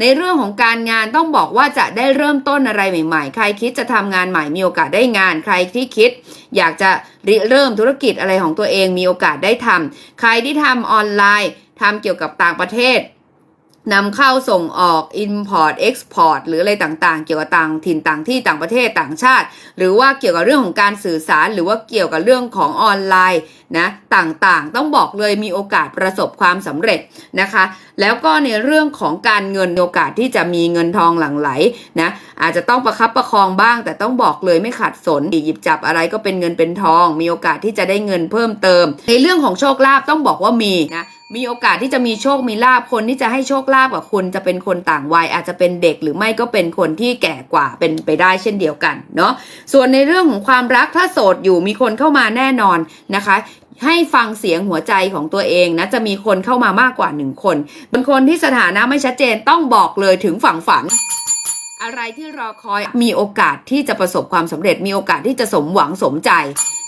ในเรื่องของการงานต้องบอกว่าจะได้เริ่มต้นอะไรใหม่ๆ ใครคิดจะทำงานใหม่มีโอกาสได้งาน ใครที่คิด อยากจะริเริ่มธุรกิจอะไรของตัวเองมีโอกาสได้ทำใครที่ทำออนไลน์ทำเกี่ยวกับต่างประเทศ นำเข้าส่งออก Import Export หรืออะไรต่างๆ เกี่ยวกับต่างถิ่นต่างที่ต่างประเทศต่างชาติ หรือว่าเกี่ยวกับเรื่องของการสื่อสาร หรือว่าเกี่ยวกับเรื่องของออนไลน์นะต่างๆ ต้องบอกเลยมีโอกาสประสบความสำเร็จนะคะ แล้วก็ในเรื่องของการเงินโอกาสที่จะมีเงินทองหลั่งไหลนะอาจจะต้องประคับประคองบ้าง แต่ต้องบอกเลยไม่ขาดสนหยิบจับอะไรก็เป็นเงินเป็นทอง มีโอกาสที่จะได้เงินเพิ่มเติม ในเรื่องของโชคลาภต้องบอกว่ามีนะ มีโอกาสที่จะมีโชคมีลาภคนที่จะให้โชคลาภกับคุณจะเป็นคนต่างวัย อาจจะเป็นเด็กหรือไม่ก็เป็นคนที่แก่กว่าเป็นไปได้เช่นเดียวกันเนาะส่วนในเรื่องของความรักถ้าโสดอยู่มีคนเข้ามาแน่นอนนะคะให้ฟังเสียงหัวใจของตัวเองนะจะมีคนเข้ามามากกว่าหนึ่งคนเป็นคนที่สถานะไม่ชัดเจนต้องบอกเลยถึงฝั่งฝัน อะไรที่รอคอยมีโอกาสที่จะประสบความสำเร็จมีโอกาสที่จะสมหวังสมใจ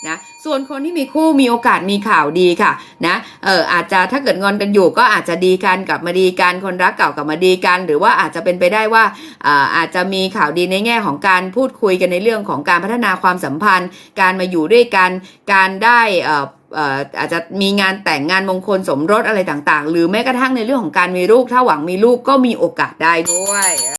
นะส่วนคนที่มีคู่มีโอกาสมีข่าวดีค่ะนะเอออาจจะถ้าเกิดงอนกันอยู่ก็อาจจะดีกันกลับมาดีกันคนรักเก่ากลับมาดีกัน หรือว่าอาจจะเป็นไปได้ว่าอาอาจจะมีข่าวดีในแง่ของการพูดคุยกันในเรื่องของการพัฒนาความสัมพันธ์ การมาอยู่ด้วยกันการได้เอ่อเอ่ออาจจะมีงานแต่งงานมงคลสมรสอะไรต่างๆ หรือแม้กระทั่งในเรื่องของการมีลูก ถ้าหวังมีลูกก็มีโอกาสได้ด้วย